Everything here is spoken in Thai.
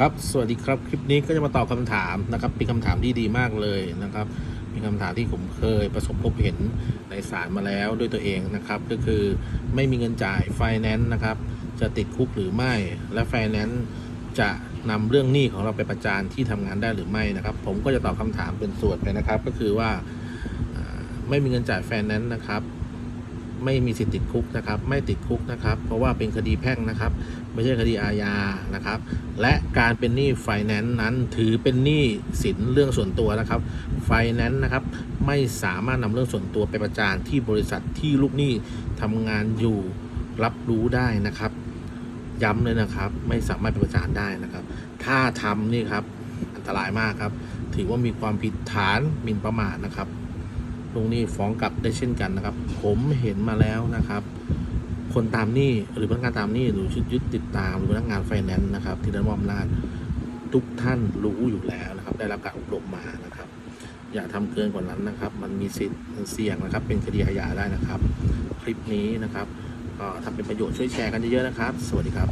ครับ สวัสดีครับ คลิปนี้ก็จะมาตอบคำถามนะครับ เป็นคำถามที่ดีมากเลยนะครับ เป็นคำถามที่ผมเคยประสบพบเห็นในศาลมาแล้วด้วยตัวเองนะครับ ก็คือไม่มีเงินจ่ายไฟแนนซ์นะครับ จะติดคุกหรือไม่ และไฟแนนซ์จะนำเรื่องหนี้ของเราไปประจานที่ทำงานได้หรือไม่นะครับ ผมก็จะตอบคำถามเป็นส่วนไปนะครับ ก็คือว่าอ่าไม่มีเงินจ่ายไฟแนนซ์นะครับ ไม่มีสิทธิ์ติดคุกนะครับ ไม่ติดคุกนะครับ เพราะว่าเป็นคดีแพ่งนะครับ ไม่ใช่คดีอาญานะครับ และการเป็นหนี้ไฟแนนซ์นั้นถือเป็นหนี้สินเรื่องส่วนตัวนะครับไฟแนนซ์นะครับไม่สามารถนำเรื่องส่วนตัวไปประจานที่บริษัทที่ลูกหนี้ทำงานอยู่รับรู้ได้นะครับ ย้ำเลยนะครับ ไม่สามารถไปประจานได้นะครับ ถ้าทำนี่ครับอันตรายมากครับ ถือว่ามีความผิดฐานหมิ่นประมาทนะครับ ลูกหนี้ฟ้องกลับได้เช่นกันนะครับ ผมเห็นมาแล้วนะครับ คนตามหนี้หรือพนักงานตามหนี้หรือชุดยึดติดตามหรือพนักงานไฟแนนซ์นะครับ ที่ได้มอบอำนาจทุกท่านรู้อยู่แล้วนะครับ ได้รับการอบรมมานะครับ อย่าทำเกินกว่านั้นนะครับ มันมีสิทธิ์มันเสี่ยงนะครับ เป็นคดีอาญาได้นะครับ คลิปนี้นะครับก็ทำเป็นประโยชน์ช่วยแชร์กันเยอะๆนะครับ สวัสดีครับ